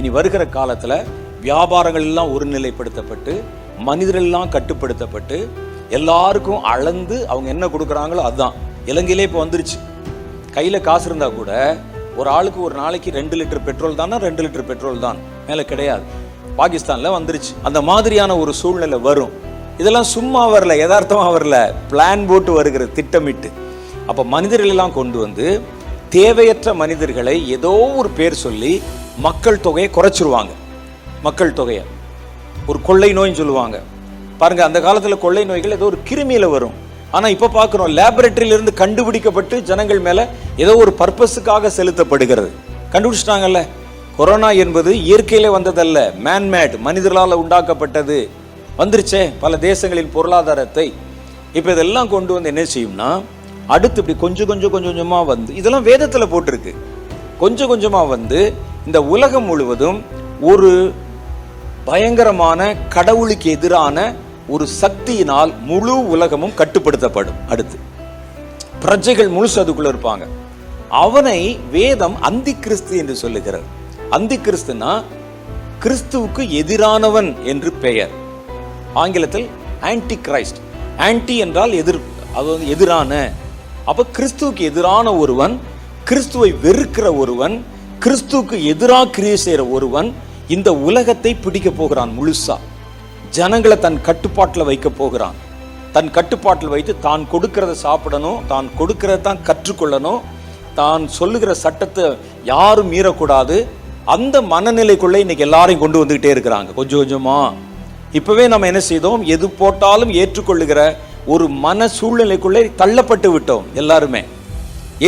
இனி வருகிற காலத்தில் வியாபாரங்கள் எல்லாம் ஒருநிலைப்படுத்தப்பட்டு மனிதர்கள் எல்லாம் கட்டுப்படுத்தப்பட்டு எல்லாருக்கும் அளந்து அவங்க என்ன கொடுக்குறாங்களோ அதுதான் இலங்கையிலே இப்போ வந்துருச்சு. கையில் காசு இருந்தால் கூட ஒரு ஆளுக்கு ஒரு நாளைக்கு ரெண்டு லிட்டர் பெட்ரோல் தானா ரெண்டு லிட்டர் பெட்ரோல் தான். மேலே கிடையாது. பாகிஸ்தானில் வந்துருச்சு. அந்த மாதிரியான ஒரு சூழ்நிலை வரும். இதெல்லாம் சும்மா வரல யதார்த்தமாக வரல. பிளான் போட்டு வருகிற திட்டமிட்டு. அப்போ மனிதர்களெல்லாம் கொண்டு வந்து தேவையற்ற மனிதர்களை ஏதோ ஒரு பேர் சொல்லி மக்கள் தொகையை குறைச்சிருவாங்க. மக்கள் தொகையை. ஒரு கொள்ளை நோய்னு சொல்லுவாங்க. பாருங்க அந்த காலத்தில் கொள்ளை நோய்கள் ஏதோ ஒரு கிருமியில வரும். ஆனால் இப்போ பார்க்குறோம் லேபரேட்டரியிலிருந்து கண்டுபிடிக்கப்பட்டு ஜனங்கள் மேலே ஏதோ ஒரு பர்பஸுக்காக செலுத்தப்படுகிறது. கண்டுபிடிச்சிட்டாங்கல்ல? கொரோனா என்பது இயற்கையில் வந்ததல்ல. மேன்மேட் மனிதர்களால் உண்டாக்கப்பட்டது. வந்துருச்சே பல தேசங்களின் பொருளாதாரத்தை. இப்போ இதெல்லாம் கொண்டு வந்து என்ன செய்யும்னா அடுத்து இப்படி கொஞ்சம் கொஞ்சம் கொஞ்சம் கொஞ்சமாக வந்து இதெல்லாம் வேதத்தில் போட்டிருக்கு. கொஞ்சம் கொஞ்சமாக வந்து இந்த உலகம் முழுவதும் ஒரு பயங்கரமான கடவுளுக்கு எதிரான ஒரு சக்தியினால் முழு உலகமும் கட்டுப்படுத்தப்படும். அடுத்து பிரஜைகள் முழுசு அதுக்குள்ள இருப்பாங்க. அவனை வேதம் அந்தி கிறிஸ்து என்று சொல்லுகிறது. அந்தி கிறிஸ்துனா கிறிஸ்துவுக்கு எதிரானவன் என்று பெயர். ஆங்கிலத்தில் ஆன்டி கிரைஸ்ட் ஆன்டி என்றால் எதிர் அது வந்து எதிரான. அப்ப கிறிஸ்துவுக்கு எதிரான ஒருவன் கிறிஸ்துவை வெறுக்கிற ஒருவன் கிறிஸ்துவுக்கு எதிராக கிரியை செய்கிற ஒருவன் இந்த உலகத்தை பிடிக்க போகிறான் முழுசா. ஜனங்களை தன் கட்டுப்பாட்டில் வைக்க போகிறான். தன் கட்டுப்பாட்டில் வைத்து தான் கொடுக்கறத சாப்பிடணும் தான் கொடுக்கறத தான் கற்றுக்கொள்ளணும் தான் சொல்லுகிற சட்டத்தை யாரும் மீறக்கூடாது. அந்த மனநிலைக்குள்ளே இன்னைக்கு எல்லாரையும் கொண்டு வந்துக்கிட்டே இருக்கிறாங்க. கொஞ்சம் கொஞ்சமா. இப்போவே நம்ம என்ன செய்தோம்? எது போட்டாலும் ஏற்றுக்கொள்ளுகிற ஒரு மன சூழ்நிலைக்குள்ளே தள்ளப்பட்டு விட்டோம் எல்லாருமே.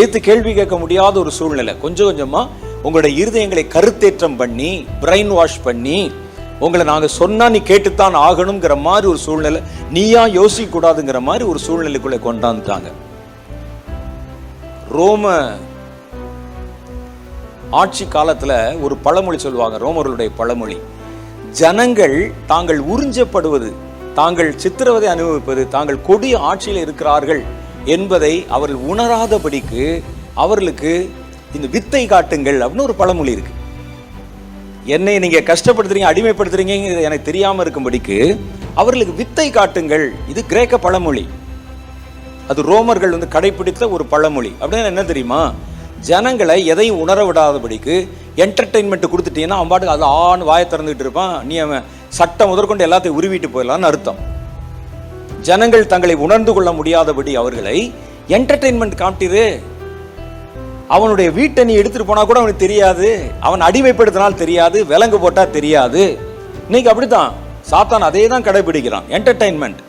ஏற்று கேள்வி கேட்க முடியாத ஒரு சூழ்நிலை. கொஞ்சம் கொஞ்சமாக உங்களுடைய இருதயங்களை கருத்தேற்றம் பண்ணி பிரெயின் வாஷ் பண்ணி உங்களை நாங்கள் சொன்னால் நீ கேட்டுத்தான் ஆகணுங்கிற மாதிரி ஒரு சூழ்நிலை நீயா யோசிக்க கூடாதுங்கிற மாதிரி ஒரு சூழ்நிலைக்குள்ளே கொண்டாந்துட்டாங்க ரோம ஆட்சி காலத்தில் ஒரு பழமொழி சொல்லுவாங்க ரோமர்களுடைய பழமொழி. ஜனங்கள் தாங்கள் உறிஞ்சப்படுவது தாங்கள் சித்திரவதை அனுபவிப்பது தாங்கள் கொடிய ஆட்சியில் இருக்கிறார்கள் என்பதை அவர்கள் உணராதபடிக்கு அவர்களுக்கு இந்த வித்தை காட்டுங்கள் அப்படின்னு ஒரு பழமொழி இருக்கு. என்னை நீங்க கஷ்டப்படுத்துறீங்க அடிமைப்படுத்துறீங்கிறது எனக்கு தெரியாம இருக்கும்படிக்கு அவர்களுக்கு வித்தை காட்டுங்கள். இது கிரேக்க பழமொழி. அது ரோமர்கள் வந்து கடைபிடித்த ஒரு பழமொழி. அப்படின்னு என்ன தெரியுமா? ஜனங்களை எதையும் உணர விடாதபடிக்கு என்டர்டெயின்மெண்ட் கொடுத்துட்டீங்கன்னா அவன் பாட்டுக்கு அது ஆண் வாயை திறந்துட்டு இருப்பான். நீ அவன் சட்டம் முதற்கொண்டு எல்லாத்தையும் உருவிட்டு போயிடலாம்னு அர்த்தம். ஜனங்கள் தங்களை உணர்ந்து கொள்ள முடியாதபடி அவர்களை என்டர்டெயின்மெண்ட் காமிட்டிரு அவனுடைய வீட்டை நீ எடுத்துட்டு போனா கூட அவனுக்கு தெரியாது. அவன் அடிமைப்படுத்தினால் தெரியாது விலங்கு போட்டா தெரியாது. இன்னைக்கு அப்படித்தான். சாத்தான் அதே தான் கடைபிடிக்கிறான். என்டர்டைன்மெண்ட்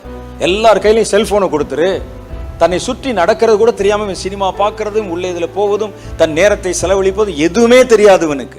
எல்லார் கையிலையும் செல்போனை கொடுத்துரு. தன்னை சுற்றி நடக்கிறது கூட தெரியாம சினிமா பார்க்கறதும் உள்ள இதில் போவதும் தன் நேரத்தை செலவழிப்பதும் எதுவுமே தெரியாது இவனுக்கு.